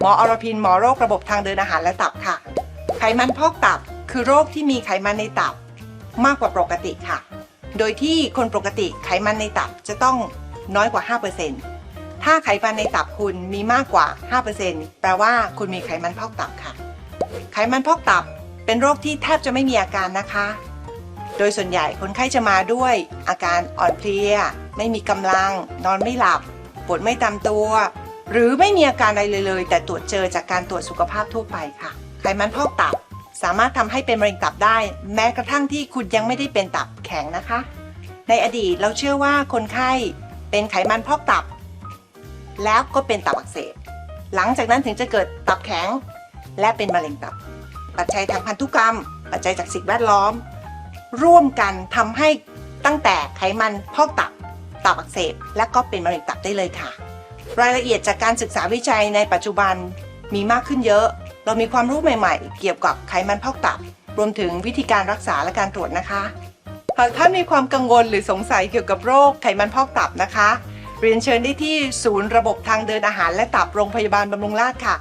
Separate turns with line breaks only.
หมออรพินหมอโรคระบบทางเดินอาหารและตับค่ะ ไขมันพอกตับคือโรคที่มีไขมันในตับมากกว่าปกติค่ะ โดยที่คนปกติไขมันในตับจะต้องน้อยกว่า 5%ถ้าไขมันในตับคุณมีมากกว่า 5%แปลว่าคุณมีไขมันพอกตับค่ะ ไขมันพอกตับเป็นโรคที่แทบจะไม่มีอาการนะคะ โดยส่วนใหญ่คนไข้จะมาด้วยอาการอ่อนเพลีย ไม่มีกำลัง นอนไม่หลับ ปวดไม่ตามตัว หรือไม่มีอาการอะไรเลยเลย แต่ตรวจเจอจากการตรวจสุขภาพทั่วไปค่ะ ไขมันพอกตับ สามารถทำให้เป็นมะเร็งตับได้ แม้กระทั่งที่คุณยังไม่ได้เป็นตับแข็งนะคะ ในอดีตเราเชื่อว่าคนไข้เป็นไขมันพอกตับ แล้วก็เป็นตับอักเสบหลังจากนั้นถึงจะเกิดตับแข็ง และเป็นมะเร็งตับ ปัจจัยทางพันธุกรรม ปัจจัยจากสิ่งแวดล้อม ร่วมกันทำให้ตั้งแต่ไขมันพอกตับตับอักเสบและก็เป็นมะเร็งตับได้เลยค่ะ รายละเอียดจากการศึกษาวิจัยในปัจจุบันมีมากขึ้นเยอะ เรามีความรู้ใหม่ๆ เกี่ยวกับไขมันพอกตับ รวมถึงวิธีการรักษาและการตรวจนะคะ หากท่านมีความกังวลหรือสงสัยเกี่ยวกับโรคไขมันพอกตับนะคะ เรียนเชิญได้ที่ศูนย์ระบบทางเดินอาหารและตับโรงพยาบาลบำรุงราษฎร์ค่ะ